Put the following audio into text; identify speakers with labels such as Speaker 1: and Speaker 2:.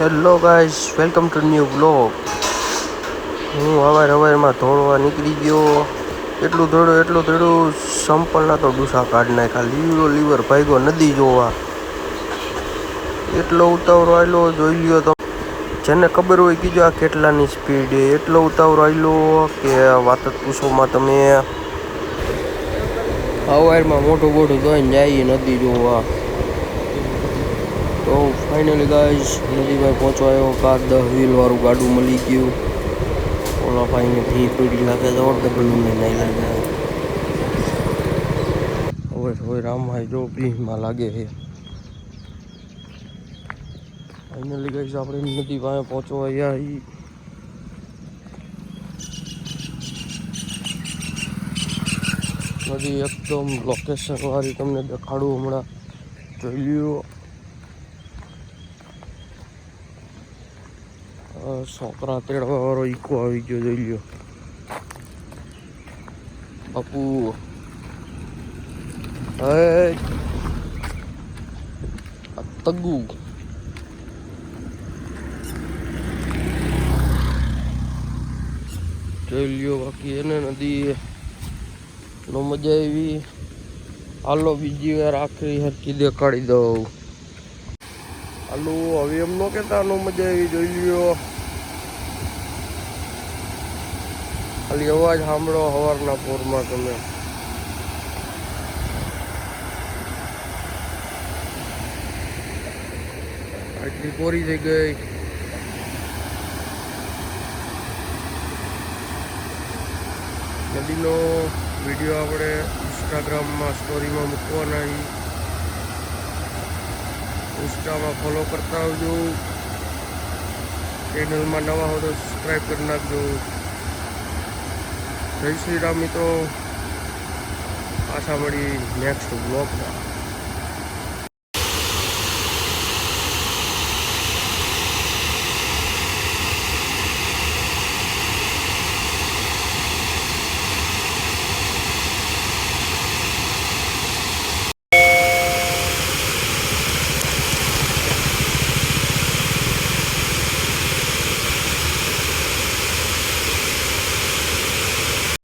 Speaker 1: Hello guys welcome to new blog હું હવાર હવારમાં ધોળવા નીકળી ગયો. એટલું ધોળું એટલું ધોળું, સંપલના તો ડૂસા કાઢ નાખ્યા. લીવરો લીવર ભાગ્યો નદી જોવા. એટલો ઉતાવળો આવેલો જોઈ લ્યો તો. જેને ખબર હોય કીજો આ કેટલાની સ્પીડ એટલો ઉતાવળો આવેલો કે વાત જ પૂછોમાં તમે. હવારમાં મોટું મોટું ધોઈને જાય નદી જોવા. તો ફાઇનલી ગાઈઝ નદીભાઈ પહોંચવાયો. કાર દસ વ્હીલ વાળું ગાડું મળી ગયું. ઓલા ભાઈને ફી પીડી લાગે તો ડબલ ને નહીં લાગે હવે હવે રામભાઈ જો ભીમાં લાગે છે. ફાઇનલી ગાઈઝ આપણે નદી પાસે પહોંચવા નદી એકદમ લોકેશન વાળી તમને દેખાડું હમણાં. જોઈ છોકરા તેડવા વાળો ઈકો આવી ગયો, જોઈ લ્યો. બાપુ. તગુ. જોઈ લ્યો બાકી એને નદી નો મજા આવી. હાલો બીજી વાર આખરી હરકી દેખાડી દઉં. હાલો, હવે એમ નો કેતા નો મજા આવી, જોઈ લ્યો. ખાલી અવાજ સાંભળો સવારના પોરમાં તમે. આટલી કોરી થઈ ગઈ. નદીનો વીડિયો આપણે ઇન્સ્ટાગ્રામમાં સ્ટોરીમાં મૂકવાના. ઇન્સ્ટામાં ફોલો કરતા આવજો. ચેનલમાં નવા હો તો સબસ્ક્રાઈબ કરી નાખજો. જય શ્રી રામ મિત્રો. પાછા મળી નેક્સ્ટ બ્લોગમાં